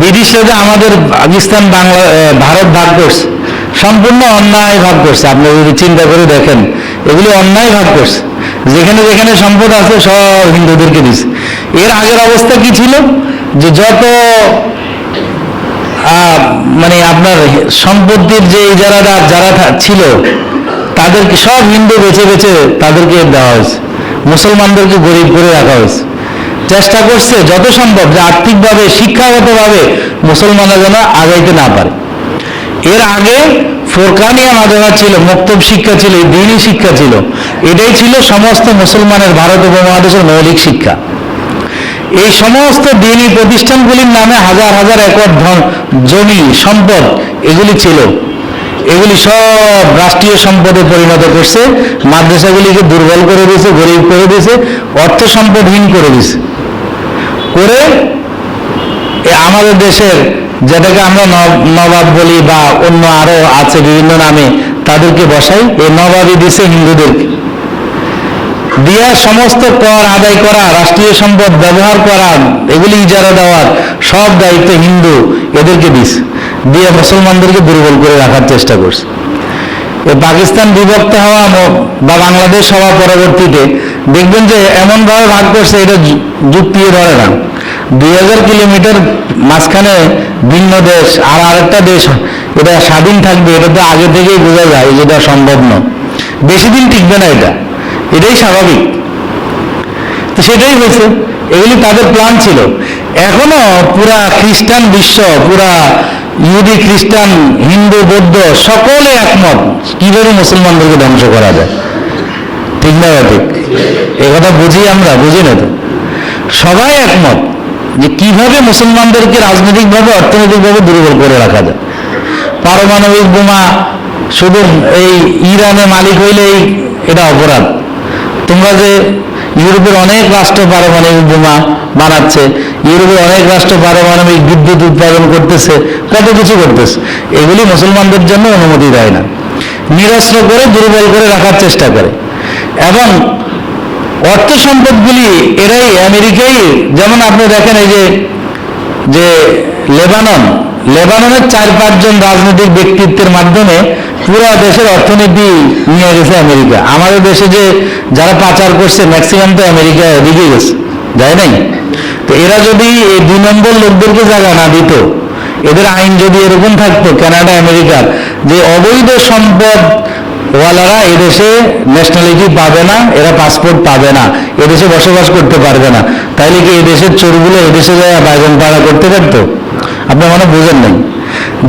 ব্রিটিশরা যে আমাদের পাকিস্তান, বাংলা ভারত ভাগ করছে, সম্পূর্ণ অন্যায় ভাগ করছে। আপনি যদি চিন্তা করে দেখেন, এগুলি অন্যায় ভাগ করছে। যেখানে যেখানে সম্পদ আছে, সব হিন্দুদেরকে দিছে। এর আগের অবস্থা কি ছিল? যে যত মানে আপনার সম্পত্তির যে ইজারাদার যারা ছিল, তাদেরকে সব হিন্দু বেছে বেছে তাদেরকে দেওয়া হয়েছে। মুসলমানদেরকে গরিব করে রাখা হয়েছে। চেষ্টা করছে যত সম্ভব যে আর্থিকভাবে, শিক্ষাগতভাবে মুসলমানরা যেন আগাইতে না পারে। এর আগে ফোরকানিয়া মাদ্রাসা ছিল, মক্তব শিক্ষা ছিল দিনী শিক্ষা ছিল। এটাই ছিল সমস্ত মুসলমানের ভারত উপমহাদেশের মৌলিক শিক্ষা। এই সমস্ত দিনী প্রতিষ্ঠানগুলির নামে হাজার হাজার একর ধন, জমি, সম্পদ এগুলি ছিল। এগুলি সব রাষ্ট্রীয় সম্পদে পরিণত করছে। মাদ্রাসাগুলিকে দুর্বল করে দিয়েছে, গরিব করে দিয়েছে, অর্থ সম্পদহীন করে দিয়েছে। করে আমাদের দেশের যেটাকে আমরা নবাব বলি বা অন্য আরও আছে বিভিন্ন নামে তাদেরকে বসাই, এই নবাবই দিছে হিন্দুদেরকে দিয়া সমস্ত কর আদায় করা, রাষ্ট্রীয় সম্পদ ব্যবহার করা, এগুলি ইজারা দেওয়ার সব দায়িত্ব হিন্দু এদেরকে দিস দিয়ে মুসলমানদেরকে দুর্বল করে রাখার চেষ্টা করছে। পাকিস্তান বিভক্ত হওয়া বা বাংলাদেশ হওয়া পরবর্তীতে দেখবেন যে এমনভাবে ভাগ করছে, এটা যু- যুক্তিয়ে ধরে না। দুই হাজার কিলোমিটার মাঝখানে ভিন্ন দেশ, আর আরেকটা দেশ, এটা স্বাধীন থাকবে, এটা তো আগে থেকেই বোঝা যায় যেটা সম্ভব নয় বেশি দিন টিকবে না এটা। এটাই স্বাভাবিক। তো সেটাই হয়েছে। এগুলি তাদের প্ল্যান ছিল। এখনও পুরা খ্রিস্টান বিশ্ব, পুরা ইহুদি, খ্রিস্টান, হিন্দু, বৌদ্ধ, সকলে একমত কীভাবে মুসলমানদেরকে ধ্বংস করা যায়? ঠিক না ঠিক? এ কথা বুঝি আমরা, বুঝি না তো? সবাই একমত যে কীভাবে মুসলমানদেরকে রাজনৈতিকভাবে, অর্থনৈতিকভাবে দুর্বল করে রাখা যায়। পারমাণবিক বোমা, শুধু এই ইরানে মালিক হইলেই এটা অপরাধ। তোমরা যে ইউরোপের অনেক রাষ্ট্র পারমাণবিক বোমা বানাচ্ছে, ইউরোপের অনেক রাষ্ট্র পারমাণবিক বিদ্যুৎ উৎপাদন করতেছে, কত কিছু করতেছে। এগুলি মুসলমানদের জন্য অনুমতি দেয় না। নিরস্ত্র করে, দুর্বল করে রাখার চেষ্টা করে। এবং অর্থ সম্পদগুলি এরাই, আমেরিকাই, যেমন আপনি দেখেন এই যে লেবানন লেবাননের চার পাঁচজন রাজনৈতিক ব্যক্তিত্বের মাধ্যমে পুরো দেশের অর্থনীতি নিয়ে গেছে আমেরিকা। আমাদের দেশে যে যারা পাচার করছে ম্যাক্সিমাম তো আমেরিকা এদিকে গেছে, যায় নাই? তো এরা যদি এই দুই নম্বর লোকদেরকে জায়গা না দিত, এদের আইন যদি এরকম থাকতো, কানাডা আমেরিকার যে অবৈধ সম্পদ ওয়ালারা এদেশে ন্যাশনালিটি পাবে না, এরা পাসপোর্ট পাবে না এদেশে বসবাস করতে পারবে না, তাইলে কি এদেশের চোরগুলো এদেশে যায় বাইগন পাড়া করতে পারতো? আপনি মনে বুঝেন নাই।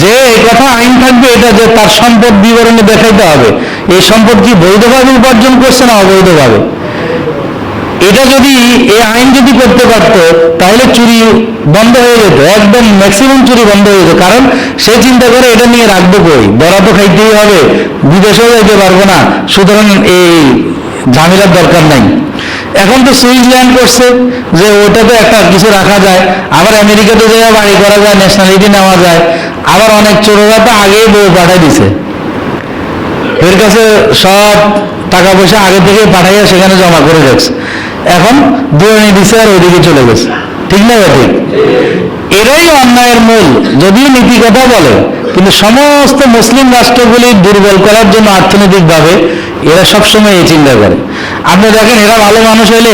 যে এই কথা আইন থাকবে, এটা যে তার সম্পদ বিবরণে দেখাইতে হবে, এই সম্পদ কি বৈধভাবে উপার্জন করছে না অবৈধভাবে? এটা যদি এই আইন যদি করতে পারতো, তাহলে চুরি বন্ধ হয়ে যেত, একদম ম্যাক্সিমাম চুরি বন্ধ হয়ে যেত। কারণ সে চিন্তা করে এটা নিয়ে রাখব কই? তো খাইতেই হবে, বিদেশেও যেতে পারব না, সুতরাং এই ঝামেলার দরকার নাই। এখন তো সুইজারল্যান্ড করছে যে ওটাতে একটা কিছু রাখা যায়, আবার আমেরিকাতে যাওয়া বাড়ি করা যায় ন্যাশনালিটি নেওয়া যায়, আবার অনেক চোররা তো আগেই বউ পাঠাই দিছে। এর কাছে সব টাকা পয়সা আগে থেকে পাঠাইয়া সেখানে জমা করে রাখছে। এখন দুয়ানি দিছে আর ওইদিকে চলে গেছে। ঠিক না ঠিক এরাই অন্যায়ের মূল। যদিও নীতি কথা বলে কিন্তু সমস্ত মুসলিম রাষ্ট্রগুলি দুর্বল করার জন্য অর্থনৈতিকভাবে এরা সবসময় এই চিন্তা করে। আপনি দেখেন, এরা ভালো মানুষ হলে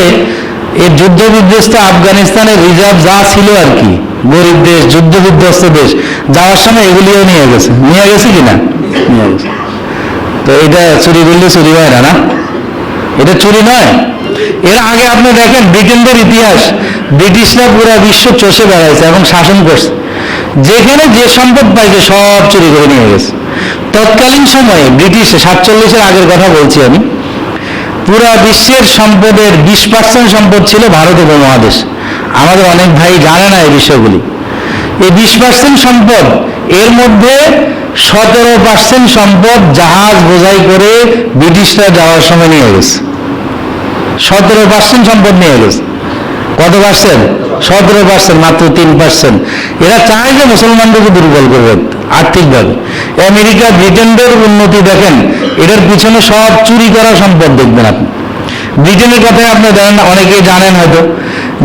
এই যুদ্ধ বিধ্বস্ত আফগানিস্তানের রিজার্ভ যা ছিল আর কি, গরিব দেশ যুদ্ধ বিধ্বস্ত দেশ, যাওয়ার সময় এগুলিও নিয়ে গেছে। নিয়ে গেছে কিনা নিয়ে গেছে। তো এটা চুরি করলে চুরি হয় না না? এটা চুরি নয়। এর আগে আপনি দেখেন, ব্রিটেনদের ইতিহাস, ব্রিটিশরা পুরো বিশ্ব চষে বেড়াইছে এবং শাসন করছে। যেখানে যে সম্পদ পাইছে সব চুরি করে নিয়ে গেছে। তৎকালীন সময়ে ব্রিটিশ সাতচল্লিশের আগের কথা বলছি আমি, পুরা বিশ্বের সম্পদের বিশ পার্সেন্ট সম্পদ ছিল ভারত উপমহাদেশ। আমাদের অনেক ভাই জানে না এই বিষয়গুলি। এই বিশ পার্সেন্ট সম্পদ, এর মধ্যে সতেরো পার্সেন্ট সম্পদ জাহাজ বোঝাই করে ব্রিটিশরা যাওয়ার সময় নিয়ে গেছে। সতেরো পার্সেন্ট সম্পদ নিয়ে গেছে। কত পার্সেন্ট সতেরো পার্সেন্ট মাত্র তিন পার্সেন্ট এরা চায় যে মুসলমানদেরকে দুর্বল করবে আর্থিকভাবে। আমেরিকা, ব্রিটেনদের উন্নতি দেখেন এটার পিছনে সব চুরি করা সম্পদ দেখবেন আপনি। ব্রিটেনের কথাই আপনি জানেন, অনেকেই জানেন হয়তো,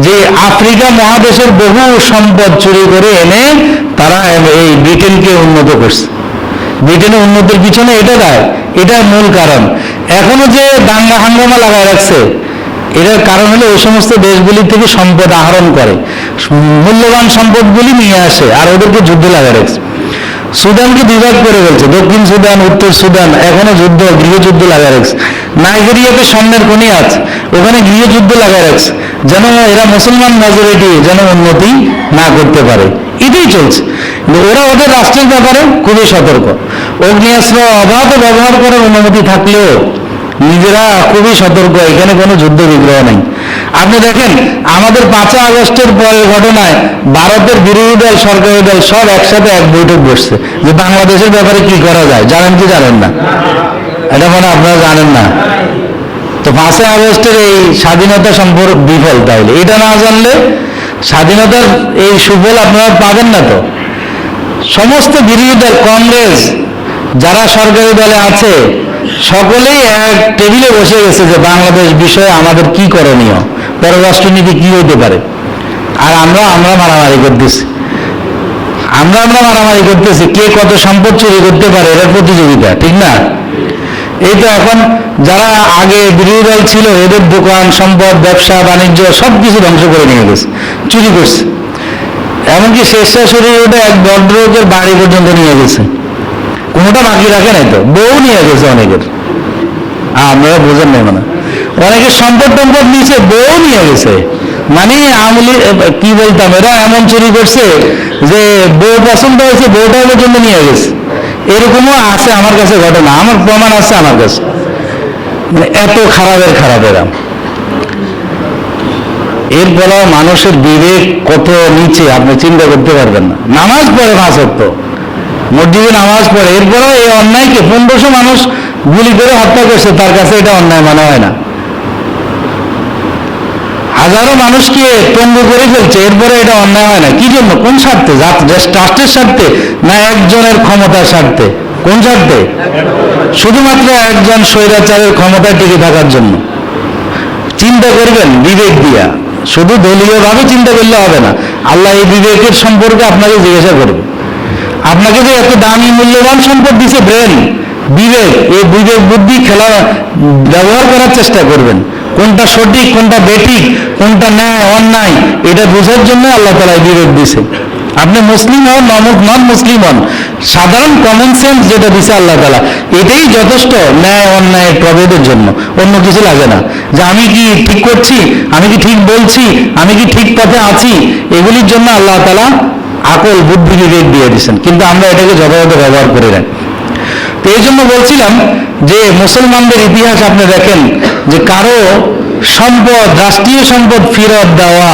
যে আফ্রিকা মহাদেশের বহু সম্পদ চুরি করে এনে তারা এই ব্রিটেনকে উন্নত করছে। ব্রিটেনের উন্নতির পিছনে এটা দেয় এটার মূল কারণ। এখনও যে দাঙ্গা হাঙ্গামা লাগায় রাখছে এটার কারণ হলো ওই সমস্ত দেশগুলি থেকে সম্পদ আহরণ করে। মূল্যবান সম্পদগুলি নিয়ে আসে আর ওদেরকে যুদ্ধ লাগায় রাখছে সুদানকে বিভাগ করে ফেলছে, দক্ষিণ সুদান, উত্তর সুদান, এখনও যুদ্ধ, গৃহযুদ্ধ লাগায় রাখছে নাইজেরিয়াতে স্বর্ণের খনি আছে, ওখানে গৃহযুদ্ধ লাগায় রাখছে যেন এরা মুসলমান মেজরিটি যেন উন্নতি না করতে পারে। এটাই চলছে। ওরা ওদের রাষ্ট্রের ব্যাপারে খুবই সতর্ক। অগ্নিয়াস্ত্র অবাধ ব্যবহার করার অনুমতি থাকলেও নিজেরা খুবই সতর্ক, এখানে কোনো যুদ্ধ বিগ্রহ নেই। আপনি দেখেন, আমাদের পাঁচই আগস্টের পরের ঘটনায় ভারতের বিরোধী দল, সরকারি দল সব একসাথে এক বৈঠক বসছে যে বাংলাদেশের ব্যাপারে কি করা যায়। জানেন কি জানেন না? এটা মানে আপনারা জানেন না। তো পাঁচই আগস্টের এই স্বাধীনতা সম্পর্ক বিফল তাহলে। এটা না জানলে স্বাধীনতার এই সুফল আপনারা পাবেন না তো। সমস্ত বিরোধী দল, কংগ্রেস, যারা সরকারি দলে আছে সকলেই এক টেবিলে বসে গেছে যে বাংলাদেশ বিষয়ে আমাদের কি করণীয়? পররাষ্ট্রনীতি কি হইতে পারে? আর আমরা আমরা মারামারি করতেছি। আমরা আমরা মারামারি করতেছি। কে কত সম্পদ চুরি করতে পারে এর প্রতিযোগিতা, ঠিক না? এই তো এখন যারা আগে বিরোধী দল ছিল, এদের দোকান, সম্পদ, ব্যবসা, বাণিজ্য সব কিছু ধ্বংস করে নিয়ে গেছে, চুরি করছে। এমনকি শেষশাশুড়ি ওটা এক ভদ্রলোকের বাড়ি পর্যন্ত নিয়ে গেছে। কোনোটা বাকি রাখে নাই তো? বউ নিয়ে গেছে অনেকের। আপনারা বোঝেন নাই মানে। অনেকের সম্পদ টম্পদ নিয়েছে, বউ নিয়ে গেছে। মানে আমলি কি বলতাম, এরা এমন চুরি করছে যে বউ পছন্দ হয়েছে বউটা পর্যন্ত নিয়ে গেছে। এরকমও আছে আমার কাছে ঘটনা, আমার প্রমাণ আছে আমার কাছে। মানে এত খারাপের খারাপ এরা। এরপরেও মানুষের বিবেক কত নিচে, আপনি চিন্তা করতে পারবেন না। নামাজ পড়ে পাঁচ অক্ট মসজিদে নামাজ পড়ে, এরপরেও এই অন্যায়কে পনেরোশো মানুষ গুলি করে হত্যা করছে, তার কাছে এটা অন্যায় মনে হয় না। হাজারো মানুষকে পঙ্গু করে ফেলছে, এরপরে এটা অন্যায় হয় না। কি জন্য? কোন স্বার্থে? রাষ্ট্রের স্বার্থে না একজনের ক্ষমতার স্বার্থে? কোন স্বার্থে? শুধুমাত্র একজন স্বৈরাচারের ক্ষমতায় টিকে থাকার জন্য। চিন্তা করবেন, বিবেক দিয়া। শুধু দলীয়ভাবে চিন্তা করলে হবে না। আল্লাহ এই বিবেকের সম্পর্কে আপনাকে জিজ্ঞাসা করবে। আপনাকে যে এত দামি মূল্যবান সম্পদ দিছে ব্রেন, বিবেক, এই বিবেক বুদ্ধি খেলা, ব্যবহার করার চেষ্টা করবেন। কোনটা সঠিক, কোনটা বেঠিক, কোনটা ন্যায়, অন্যায়, এটা বোঝার জন্য আল্লাহ তালা বিবেক দিছে। আপনি মুসলিম হন নন মুসলিম হন, সাধারণ কমন সেন্স যেটা দিছে আল্লাহ তালা এটাই যথেষ্ট ন্যায়, অন্যায়, প্রভেদের জন্য। অন্য কিছু লাগে না। যে আমি কি ঠিক করছি, আমি কি ঠিক বলছি, আমি কি ঠিক পথে আছি, এগুলির জন্য আল্লাহ তালা আকল বুদ্ধি বিবেক দিয়ে দিচ্ছেন কিন্তু আমরা এটাকে যথাযথ ব্যবহার করি না। তো এই জন্য বলছিলাম যে মুসলমানদের ইতিহাস আপনি দেখেন যে কারও সম্পদ, রাষ্ট্রীয় সম্পদ ফেরত দেওয়া,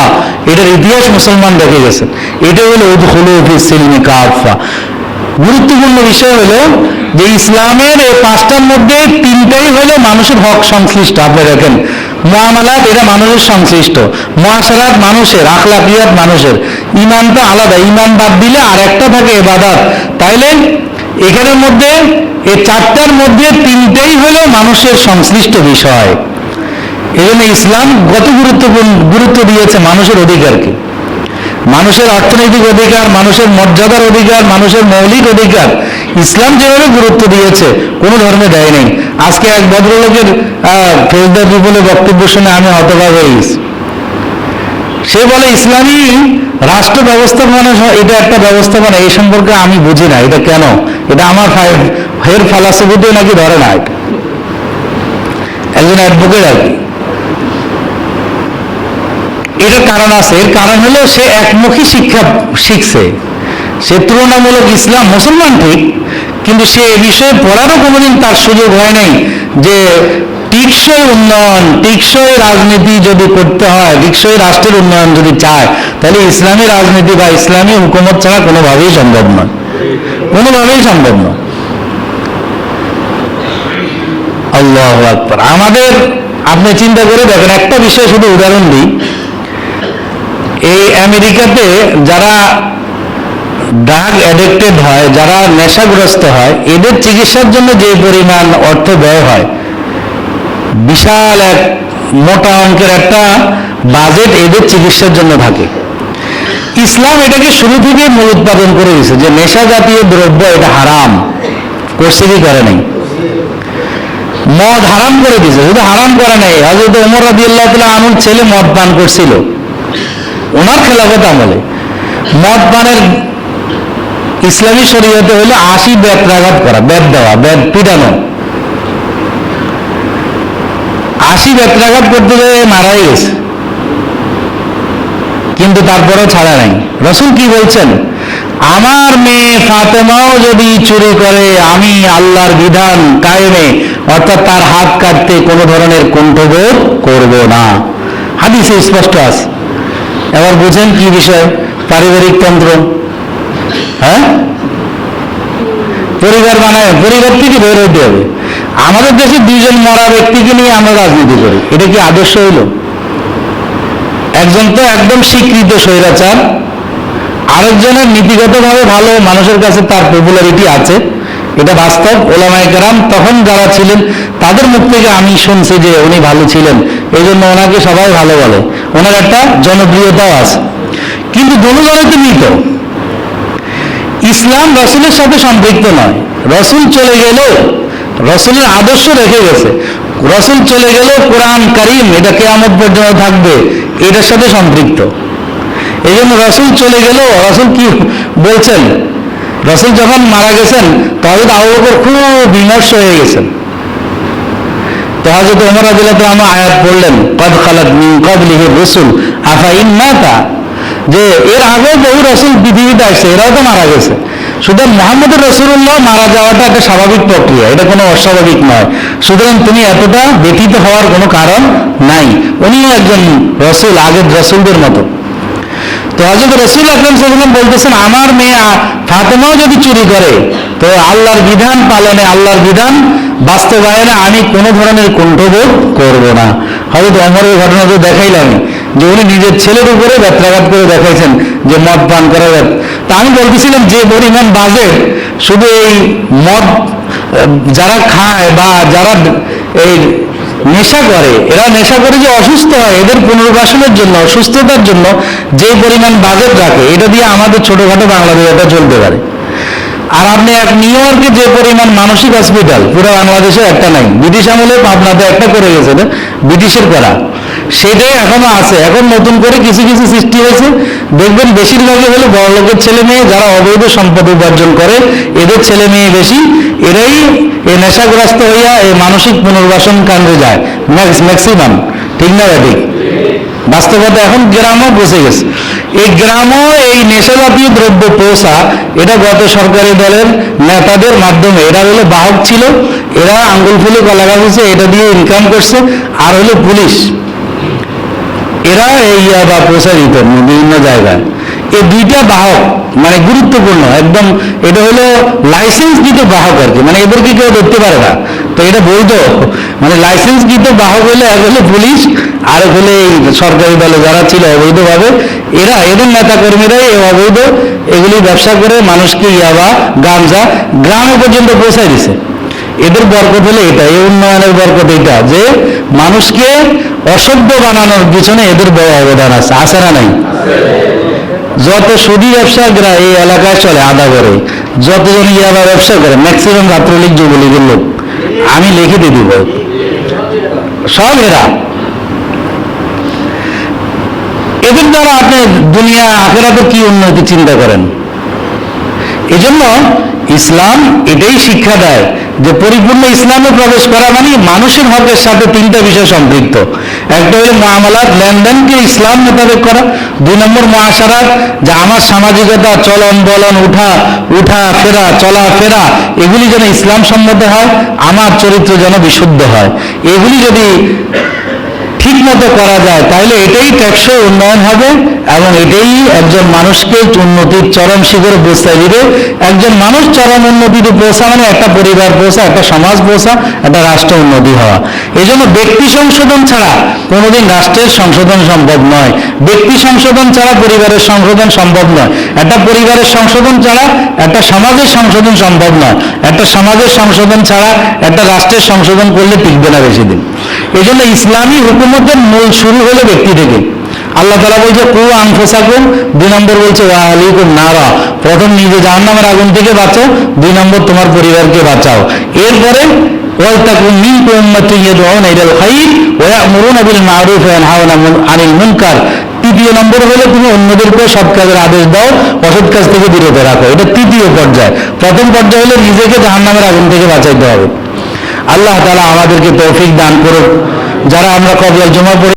এটার ইতিহাস মুসলমান দেখে গেছে এটা হলো উদ্খুলু ফি সিলমি কাফা গুরুত্বপূর্ণ বিষয় হলো যে ইসলামের এই পাঁচটার মধ্যে তিনটাই হলো মানুষের হক সংশ্লিষ্ট। আপনি দেখেন মহামালাত এটা মানুষের সংশ্লিষ্ট। মহাসারাত মানুষের, আখলাকিয়াত মানুষের। ইমানটা আলাদা ইমান বাদ দিলে আর একটা থাকে এবাদাত তাইলে এখানের মধ্যে, এই চারটার মধ্যে তিনটেই হলো মানুষের সংশ্লিষ্ট বিষয়। এই জন্য ইসলাম কত গুরুত্বপূর্ণ, গুরুত্ব দিয়েছে মানুষের অধিকারকে। মানুষের অর্থনৈতিক অধিকার, মানুষের মর্যাদার অধিকার, মানুষের মৌলিক অধিকার। ইসলাম যেভাবে গুরুত্ব দিয়েছে, কোনো ধর্মে দেয় নেই। আজকে এক ভদ্রলোকের ফেসদা বিপুলে বক্তব্য শুনে আমি হতবাক হয়ে গেছি। সে বলে, ইসলামী রাষ্ট্র ব্যবস্থাপনা এটা একটা ব্যবস্থাপনা, এই সম্পর্কে আমি বুঝি না। এটা কেন? এটা আমার হের ফালাসিবিতে নাকি ধরে না একজন অ্যাডভোকেট আর কি। এটার কারণ আছে। এর কারণ হলো সে একমুখী শিক্ষা শিখছে। সে তুলনামূলক ইসলাম মুসলমান ঠিক, কিন্তু সে এ বিষয়ে পড়ারও কোনোদিন তার সুযোগ হয় নাই যে টিকসই উন্নয়ন, টিকসই রাজনীতি যদি করতে হয়, টিকসই রাষ্ট্রের উন্নয়ন যদি চায়, তাহলে ইসলামী রাজনীতি বা ইসলামী হুকুমত ছাড়া কোনোভাবেই সম্ভব নয়। কোনোভাবেই সম্ভব নয়। আল্লাহ আকবর। আমাদের, আপনি চিন্তা করে দেখেন, একটা বিষয় শুধু উদাহরণ দিই। এই আমেরিকাতে যারা ড্রাগ অ্যাডিক্টেড হয়, যারা নেশাগ্রস্ত হয়, এদের চিকিৎসার জন্য যে পরিমাণ অর্থ ব্যয় হয়, বিশাল এক মোটা অঙ্কের একটা বাজেট এদের চিকিৎসার জন্য থাকে। ইসলাম এটাকে শুরু থেকে মূল উৎপাদন করে দিয়েছে যে নেশা জাতীয় দ্রব্য এটা হারাম করছে করে নাই? মদ হারাম করে দিয়েছে, শুধু হারাম করে নাই। হজরত ওমর রাজি আল্লাহ আনুর ছেলে মদ পান করছিল। ওনার খেলাফত আমলে। মদ পানের ইসলামী শরীয়তে হলো আশি বেত্রাঘাত করা বেদ দেওয়া বেদ পিটানো। আশি বেত্রাঘাত করতে গিয়ে মারাই গেছে। কিন্তু তারপরেও ছাড়া নাই। রসুল কি বলছেন? আমার মেয়ে ফাতেমাও যদি চুরি করে, আমি আল্লাহর বিধান কায়েমে, অর্থাৎ তার হাত কাটতে কোনো ধরনের কুণ্ঠবোধ করব না। হাদিসে স্পষ্ট আছে। এবার বুঝেন কি বিষয়? পারিবারিক তন্ত্র। হ্যাঁ? পরিবার বানায় পরিবার থেকে বের হইতে হবে। আমাদের দেশে দুইজন মরা ব্যক্তিকে নিয়ে আমরা রাজনীতি করি। এটা কি আদর্শ হইল? একজন তো একদম স্বীকৃত স্বৈরাচার, আরেকজনের নীতিগতভাবে ভালো, মানুষের কাছে তার পপুলারিটি আছে। এটা বাস্তব, ওলামায় কেরাম তখন যারা ছিলেন, তাদের মুখ থেকে আমি শুনছি যে উনি ভালো ছিলেন। এই জন্য ওনাকে সবাই ভালো বলে। ওনার একটা জনপ্রিয়তাও আছে। কিন্তু দুজনে তো মৃত। ইসলাম রসুলের সাথে সম্পৃক্ত নয়। রসুল চলে গেলেও রসুলের আদর্শ রেখে গেছে। রসুল চলে গেলেও কোরআন কারিম, এটা কেয়ামত পর্যন্ত থাকবে, এটার সাথে সম্পৃক্ত। এই জন্য রসুল চলে গেলেও, রসুল কি বলছেন? রসুল যখন মারা গেছেন তখন আবু বকর খুব বিমর্ষ হয়ে গেছেন। তো হজরত ওমর আমার আয়াত পড়লেন কদ খালাত মিন কবলিহি রসুল, আফা ইন্নাতা যে এর আগেও বহু রসুল পৃথিবীতে আসছে, এরাও তো মারা গেছে। সুতরাং মোহাম্মদ রসুল্লাহ মারা যাওয়াটা একটা স্বাভাবিক প্রক্রিয়া, এটা কোনো অস্বাভাবিক নয়। সুতরাং তুমি এতটা ব্যথিত হওয়ার কোনো কারণ নাই। উনিও একজন রসুল, আগের রসুলদের মতো। তো হজরত রসুল আকরম সাল্লাম বলতেছেন, আমার মেয়ে ফাতেমাও যদি চুরি করে, তো আল্লাহর বিধান পালনে, আল্লাহর বিধান বাস্তবায়নে আমি কোনো ধরনের কুণ্ঠবোধ করব না। হয়তো অমরের ঘটনা তো দেখাইলাম যে উনি নিজের ছেলের উপরে ব্যত্রাঘাত করে দেখাইছেন যে মদ পান করা যাবে তা আমি বলতেছিলাম যে পরিমাণ বাজেট শুধু এই মদ যারা খায় বা যারা এই নেশা করে, এরা নেশা করে যে অসুস্থ হয়, এদের পুনর্বাসনের জন্য সুস্থতার জন্য যে পরিমাণ বাজেট রাখে, এটা দিয়ে আমাদের ছোটখাটো বাংলাদেশ এটা চলতে পারে। আর আপনি এক নিউ ইয়র্কে যে পরিমাণ মানসিক হসপিটাল, পুরো বাংলাদেশে একটা নাই, ব্রিটিশ আমলে পাবনাতে একটা করে গেছে ব্রিটিশের করা। সেটাই এখনও আছে। এখন নতুন করে কিছু কিছু সৃষ্টি হয়েছে। দেখবেন বেশিরভাগই হলো বড় লোকের ছেলে মেয়ে যারা অবৈধ সম্পদ উপার্জন করে, এদের ছেলে মেয়ে বেশি। এরাই এই নেশাগ্রস্ত হইয়া এই মানসিক পুনর্বাসন কাণ্ডে যায়। ম্যাক্সিমাম। ঠিক না ঠিক বাস্তবতা এখন গ্রামও বসে গেছে। এই গ্রামও এই নেশাজাতীয় দ্রব্য পৌঁছা এটা গত সরকারি দলের নেতাদের মাধ্যমে, এরা হলো বাহক ছিল। এরা আঙ্গুল ফুলে গাছে এটা দিয়ে ইনকাম করছে। আর হলো পুলিশ। এরা এই ইয়াবা দিত বিভিন্ন জায়গায়। এই দুইটা বাহক মানে গুরুত্বপূর্ণ, একদম এটা হলো লাইসেন্স দিত বাহক আর কি মানে এদেরকে কেউ ধরতে পারে না। তো এটা বৈধ মানে লাইসেন্স দিত বাহক হলে এক হলো পুলিশ, আর হলে এই সরকারি দলে যারা ছিল অবৈধভাবে, এরা, এদের নেতা কর্মীরাই এই অবৈধ, এগুলি ব্যবসা করে মানুষকে ইয়াবা গাঞ্জা গ্রামে পর্যন্ত পৌঁছায় দিছে। এদের বরকত হলে এটা, এই উন্নয়নের বরকত এটা, যে মানুষকে অসভ্য বানানোর পিছনে এদের বড় অবদান আছে আছে না নাই? যত সুদী ব্যবসায়ীরা এই এলাকায় চলে আদা করে, যতজন ইয়াবা ব্যবসা করে ম্যাক্সিমাম ছাত্রলীগ, যুবলীগের লোক, আমি লিখে দিয়ে দিব। সব এরা। এদের দ্বারা আপনি দুনিয়া আখেরাতে কি উন্নতি চিন্তা করেন? এজন্য ইসলাম এটাই শিক্ষা দেয় যে পরিপূর্ণ ইসলামে প্রবেশ করা মানে মানুষের হকের সাথে তিনটা বিষয় সম্পৃক্ত। একটা হলো মহামালাত লেনদেনকে ইসলাম মোতাবেক করা। দুই নম্বর মহাসারাত, যে আমার সামাজিকতা, চলন বলন, উঠা উঠা, ফেরা, চলা, ফেরা, এগুলি যেন ইসলাম সম্মত হয়, আমার চরিত্র যেন বিশুদ্ধ হয়। এগুলি যদি ঠিক মতো করা যায়, তাহলে এটাই টেকসই উন্নয়ন হবে। এবং এটাই একজন মানুষকে উন্নতির চরম শিখরে পৌঁছায় দিবে। একজন মানুষ চরম উন্নতিতে পৌঁছা মানে একটা পরিবার পৌঁছা একটা সমাজ পৌঁছা একটা রাষ্ট্র উন্নতি হওয়া। এই জন্য ব্যক্তি সংশোধন ছাড়া কোনোদিন রাষ্ট্রের সংশোধন সম্ভব নয়। ব্যক্তি সংশোধন ছাড়া পরিবারের সংশোধন সম্ভব নয়। একটা পরিবারের সংশোধন ছাড়া একটা সমাজের সংশোধন সম্ভব নয়। একটা সমাজের সংশোধন ছাড়া একটা রাষ্ট্রের সংশোধন করলে টিকবে না বেশি দিন। এই জন্য ইসলামী হুকুমতের মূল শুরু হলো ব্যক্তি থেকে। আল্লাহ তালা বলছে, কু আংফোসাকুম দুই নম্বর বলছে, ওয়া আলিকুম নারা প্রথম নিজে জাহান্নামের আগুন থেকে বাঁচো, দুই নম্বর তোমার পরিবারকে বাঁচাও। এরপরে তৃতীয় নম্বর হলো, তুমি অন্যদেরকে সৎ কাজের আদেশ দাও, অসৎ কাজ থেকে বিরত রাখো এটা তৃতীয় পর্যায়। প্রথম পর্যায়ে হলো, নিজেকে জাহান্নামের আগুন থেকে বাঁচাইতে হবে। আল্লাহ তাআলা আমাদেরকে তৌফিক দান করুক। যারা আমরা কবলাল জমা পড়ে